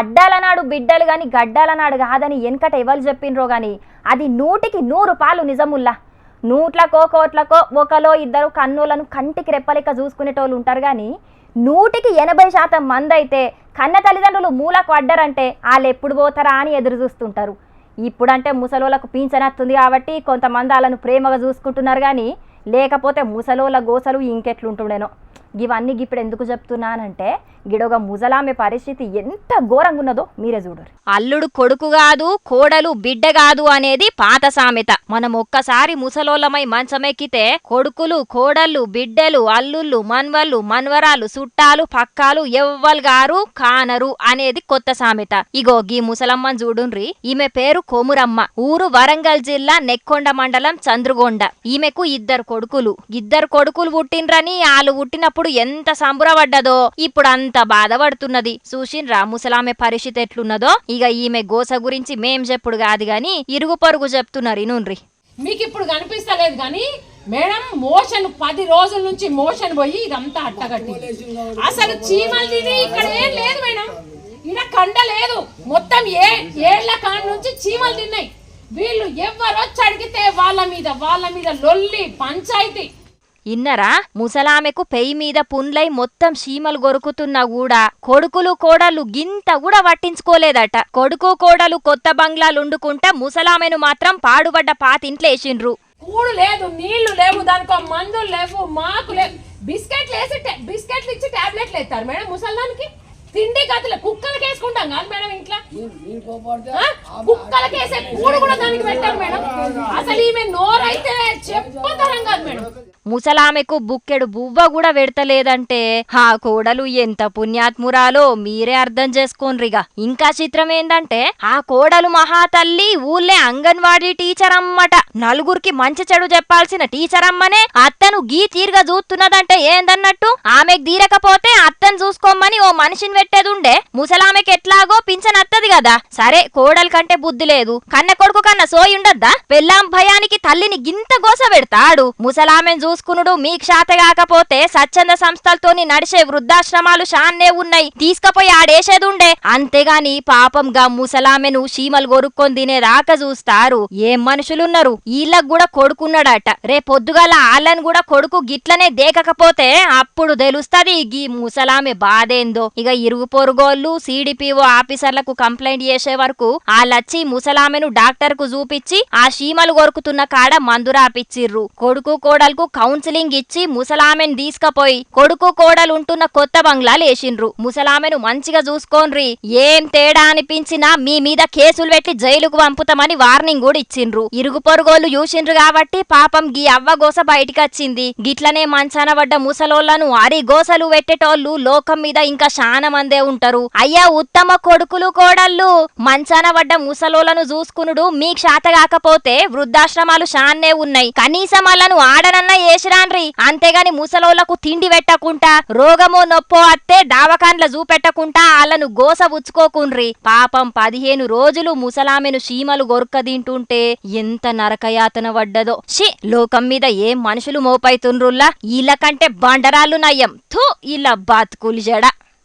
అడ్డాలనాడు బిడ్డలు గాని గడ్డాలనాడు కాదని వెనకట ఎవరు చెప్పిండ్రో గాని అది నూటికి నూరు పాలు నిజముల్లా. నూట్లకో కోట్లకో ఒకలో ఇద్దరు కన్నులను కంటికి రెప్పలెక్క చూసుకునేటోళ్ళు ఉంటారు కానీ నూటికి ఎనభై శాతం మంది అయితే కన్న తల్లిదండ్రులు మూలకు అడ్డరంటే వాళ్ళు ఎప్పుడు పోతారా అని ఎదురు చూస్తుంటారు. ఇప్పుడంటే ముసలోళ్ళకు పీంచనత్తుంది కాబట్టి కొంతమంది వాళ్ళను ప్రేమగా చూసుకుంటున్నారు కానీ లేకపోతే ముసలోళ్ళ గోసలు ఇంకెట్లుంటుండేనో. ఇవన్నీ ఇప్పుడు ఎందుకు చెప్తున్నానంటే గిడొక ముసలామె పరిస్థితి ఎంత ఘోరంగా ఉన్నదో మీరే చూడరు. అల్లుడు కొడుకు కాదు కోడలు బిడ్డ కాదు అనేది పాత సామెత. మనం ఒక్కసారి ముసలోళ్ళమై మంచమెక్కితే కొడుకులు కోడళ్ళు బిడ్డలు అల్లుళ్ళు మన్వళ్ళు మన్వరాలు చుట్టాలు పక్కాలు ఎవ్వలు గారు కానరు అనేది కొత్త సామెత. ఇగో గీ ముసలమ్మని చూడుండ్రి ఈమె పేరు కొమురమ్మ. ఊరు వరంగల్ జిల్లా నెక్కొండ మండలం చంద్రుగొండ. ఈమెకు ఇద్దరు కొడుకులు. ఇద్దరు కొడుకులు పుట్టిండ్రని వాళ్ళు పుట్టినప్పుడు ఎంత సంబురపడ్డదో ఇప్పుడు అంత బాధపడుతున్నది చూసిండ్రా ముసలామె పరిస్థితి ఎట్లున్నదో ఇక ఈమె గోస గురించి మేం చెప్పుడు కాదు గాని ఇరుగు పొరుగు చెప్తున్నారు ఇనుండ్రి మీకు ఇప్పుడు కనిపిస్తలేదు కానీ మేడం మోషన్ పది రోజుల నుంచి మోషన్ పోయి ఇదంతా అట్టగట్టి అసలు చీమలు తిని ఇక్కడ ఏం లేదు మేడం. ఇక్కడ కండ లేదు. మొత్తం ఏ ఏళ్ళ కాడ నుంచి చీమలు తిన్నాయి. వీళ్ళు ఎవరు వచ్చి అడిగితే వాళ్ళ మీద వాళ్ళ మీద లొల్లి పంచాయతీ ఇన్నరా ముసలామెకు పెయి మీద పుండ్లై మొత్తం చీమలు గొరుకుతున్నా కూడా కొడుకులు కోడలు గింత కూడా పట్టించుకోలేదట కొడుకు కోడలు కొత్త బంగ్లాలు వండుకుంటా ముసలామెను మాత్రం పాడుబడ్డ పాతింట్లో వేసిండ్రు కూడు లేదు నీళ్ళు లేవు దానికో మందులు లేవు మాకు లేవు. బిస్కెట్లు వేసి బిస్కెట్లు ఇచ్చి టాబ్లెట్లు వేస్తారు మేడం ముసల్దానికి. తిండి కుక్కలకి వేసుకుంటాం కాదు మేడం ఇంట్లో? కుక్కలకి వేసే కూడు కూడా దానికి పెట్టారు మేడం. అసలు ఈమె నోరైతే ముసలామెకు బుక్కెడు బువ్వ కూడా పెడతలేదంటే ఆ కోడలు ఎంత పుణ్యాత్మురాలో మీరే అర్థం చేసుకోన్రిగా. ఇంకా చిత్రం ఏందంటే ఆ కోడలు మహాతల్లి ఊళ్ళే అంగన్వాడీ టీచర్ అమ్మట నలుగురికి మంచి చెడు చెప్పాల్సిన టీచర్ అమ్మనే అత్తను గీ తీరుగా చూస్తున్నదంటే ఏందన్నట్టు? ఆమెకు తీరకపోతే అత్తను చూసుకోమని ఓ మనిషిని పెట్టేదుండే ముసలామెకి ఎట్లాగో పింఛన్ అత్తది కదా సరే కోడలు కంటే బుద్ధి లేదు. కన్న కొడుకు కన్న సోయి ఉండద్దా? పెళ్ళాం భయానికి తల్లిని గింత గోస పెడతాడు. ముసలామెను చూసుకునుడు మీకు శాత కాకపోతే స్వచ్ఛంద సంస్థలతోని నడిచే వృద్ధాశ్రమాలు షాన్నే ఉన్నాయి. తీసుకపోయి ఆడేసేదుండే. అంతేగాని పాపంగా ముసలామెను చీమలు కొరుక్కొని రాక చూస్తారు. ఏం మనుషులున్నారు? వీళ్ళకు కూడా కొడుకున్నాడట. రేపొద్దుగాల ఆళ్ళని కూడా కొడుకు గిట్లనే దేకకపోతే అప్పుడు తెలుస్తది గీ ముసలామె బాధేందో. ఇక ఇరుగు పొరుగోళ్ళు సిడిపిఓ ఆఫీసర్లకు కంప్లైంట్ చేసే వరకు వాళ్ళొచ్చి ముసలామెను డాక్టర్కు చూపించి ఆ చీమలు కొరుకుతున్న కాడ మందు రాపిచ్చిర్రు కొడుకు కూడా కోడలకు కౌన్సిలింగ్ ఇచ్చి ముసలామెను తీసుకపోయి కొడుకు కోడలు ఉంటున్న కొత్త బంగ్లాలు వేసిండ్రు. ముసలామెను మంచిగా చూసుకోన్రి ఏం తేడా అనిపించినా మీ మీద కేసులు పెట్టి జైలుకు పంపుతామని వార్నింగ్ కూడా ఇచ్చిండ్రు. ఇరుగు పొరుగోళ్ళు చూసిండ్రు కాబట్టి పాపం గీ అవ్వ గోస బయటికి వచ్చింది గిట్లనే మంచాన పడ్డ ముసలోళ్ళను అరి గోసలు పెట్టేటోళ్ళు లోకం మీద ఇంకా శానా మందే ఉంటారు. అయ్యా ఉత్తమ కొడుకులు కోడళ్ళు. మంచాన పడ్డ ముసలోళ్ళను చూసుకునుడు మీకు శాత కాకపోతే వృద్ధాశ్రమాలు శాన్నే ఉన్నాయి. కనీసం వాళ్ళను ఆడనన్నా ఏసిరాన్రి. అంతేగాని ముసలోళ్ళకు తిండి పెట్టకుండా రోగమో నొప్పో అత్తే దావకాన్ల చూపెట్టకుండా ఆళ్ళను గోస ఉచ్చుకోకుండ్రి. పాపం పదిహేను రోజులు ముసలామెను సీమలు గొరక తింటుంటే ఎంత నరకయాతన పడ్డదో షి లోకం మీద ఏం మనుషులు మోపైతుండ్రుల్లా? వీళ్ళకంటే బండరాళ్ళు నయ్యం. థూ ఇలా బతుకులు జడ.